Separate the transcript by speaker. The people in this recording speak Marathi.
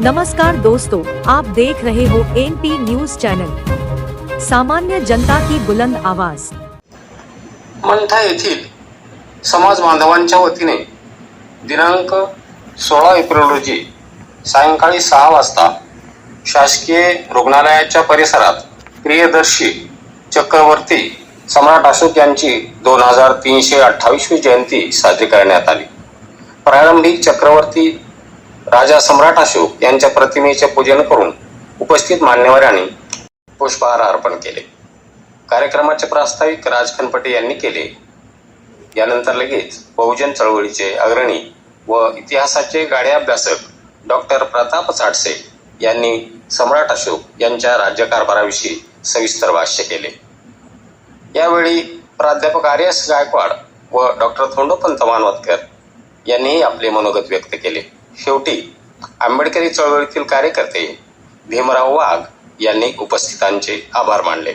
Speaker 1: नमस्कार दोस्तों आप देख रहे हो एन पी न्यूज चैनल सामान्य जनता की बुलंद आवाज।
Speaker 2: मंठा येथील समाज बांधवांच्या वतीने दिनांक सोळा एप्रिल रोजी सायंकाळी सहा वाजता शासकीय रुग्णालयाच्या परिसरात प्रियदर्शी चक्रवर्ती सम्राट अशोक यांची दोन हजार तीनशे अठ्ठावीसवी जयंती साजरी करण्यात आली. प्रारंभी चक्रवर्ती राजा सम्राट अशोक यांच्या प्रतिमेचे पूजन करून उपस्थित मान्यवरांनी पुष्पहार अर्पण केले. कार्यक्रमाचे प्रास्ताविक राज खनपटे यांनी केले. यानंतर लगेच बहुजन चळवळीचे अग्रणी व इतिहासाचे गाढे अभ्यासक डॉक्टर प्रताप चाटसे यांनी सम्राट अशोक यांच्या राज्यकारभाराविषयी सविस्तर भाष्य केले. यावेळी प्राध्यापक आर एस गायकवाड व डॉक्टर थोंडोपंत मानवतकर यांनीही आपले मनोगत व्यक्त केले. शेवटी आंबेडकरी चळवळीतील कार्यकर्ते भीमराव वाघ यांनी उपस्थितांचे आभार मानले.